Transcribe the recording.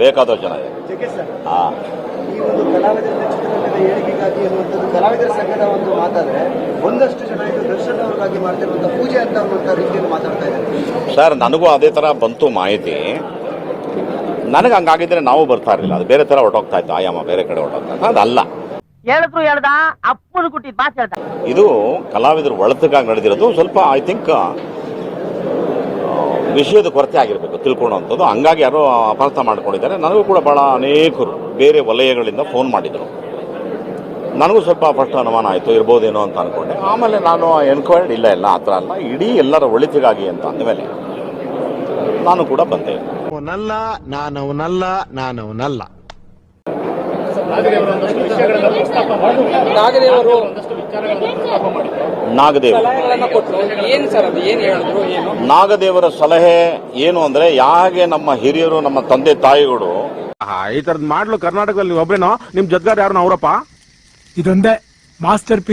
ಬೇಕಾದಷ್ಟು ಜನ ಹಾ. ಈ ಒಂದು ಕಲಾವಿದರ ಚಿತ್ರರಂಗದ ಏಳಿಗೆಗಾಗಿ ಅನ್ನುವಂಥದ್ದು ಕಲಾವಿದರ ಸಂಘದ ಒಂದು ಮಾತಾದ್ರೆ ಒಂದಷ್ಟು ಜನ ಇದು ದರ್ಶನ್ ಅವ್ರಿಗಾಗಿ ಮಾಡ್ತಿರುವಂತ ಪೂಜೆ ಅಂತ ಅನ್ನುವಂಥ ರೀತಿಯಲ್ಲಿ ಮಾತಾಡ್ತಾ ಇದ್ದಾರೆ. ಸರ್ ನನಗೂ ಅದೇ ತರ ಬಂತು ಮಾಹಿತಿ. ನನಗೆ ಹಂಗಾಗಿದ್ರೆ ನಾವು ಬರ್ತಾ ಇರಲಿಲ್ಲ. ಅದು ಬೇರೆ ಥರ ಹೊರಟೋಗ್ತಾ ಇತ್ತು. ಆಯಾಮ ಬೇರೆ ಕಡೆ ಹೊರಟೋಗ್ತಾ ಇತ್ತು. ಅದಲ್ಲ ಹೇಳಿದ್ರು ಹೇಳ್ದ? ಅಪ್ಪನ ಕುಟ್ಟಿದ್ ಮಾತು ಹೇಳ್ದ? ಇದು ಕಲಾವಿದರು ಒಳತಕ್ಕಾಗಿ ನಡೆದಿರೋದು. ಸ್ವಲ್ಪ ಐ ಥಿಂಕ್ ವಿಷಯದ ಕೊರತೆ ಆಗಿರಬೇಕು, ತಿಳ್ಕೊಳ್ಳೋವಂಥದ್ದು. ಹಂಗಾಗಿ ಯಾರೋ ಅಪಾರ್ಥ ಮಾಡಿಕೊಂಡಿದ್ದಾರೆ. ನನಗೂ ಕೂಡ ಭಾಳ ಅನೇಕರು ಬೇರೆ ವಲಯಗಳಿಂದ ಫೋನ್ ಮಾಡಿದರು. ನನಗೂ ಸ್ವಲ್ಪ ಫಸ್ಟ್ ಅನುಮಾನ ಆಯಿತು, ಇರ್ಬೋದೇನೋ ಅಂತ ಅಂದ್ಕೊಂಡೆ ಆಮೇಲೆ ನಾನು ಎನ್ಕ್ವೈರ್ಡ್ ಇಲ್ಲ ಇಲ್ಲ ಆ ಅಲ್ಲ. ಇಡೀ ಎಲ್ಲರ ಒಳಿತಿಗಾಗಿ ಅಂತ ಅಂದಮೇಲೆ ನಾನು ಕೂಡ ಬಂದೆ. ಅವನಲ್ಲ, ನಾನವನಲ್ಲ ನಾನವನಲ್ಲ ನಾಗದೇವರು ನಾಗದೇವ ಸಲಹೆಗಳನ್ನ ಕೊಟ್ಟರು ಏನ್ ಸರ್ ಅದು ಏನ್ ಹೇಳಿದ್ರು? ಏನು? ನಾಗದೇವರ ಸಲಹೆ ಏನು ಅಂದ್ರೆ ಯಾಗೆ ನಮ್ಮ ಹಿರಿಯರು ನಮ್ಮ ತಂದೆ ತಾಯಿಗಳು ಈ ತರದ್ ಮಾಡ್ಲು ಕರ್ನಾಟಕದಲ್ಲಿ ಒಬ್ಬರೇನೋ ಒಬ್ರೇನೋ? ನಿಮ್ ಜದ್ಗಾರ್ ಯಾರು ಅವರಪ್ಪ? ಇದೊಂದೇ ಮಾಸ್ಟರ್ ಪೀಸ್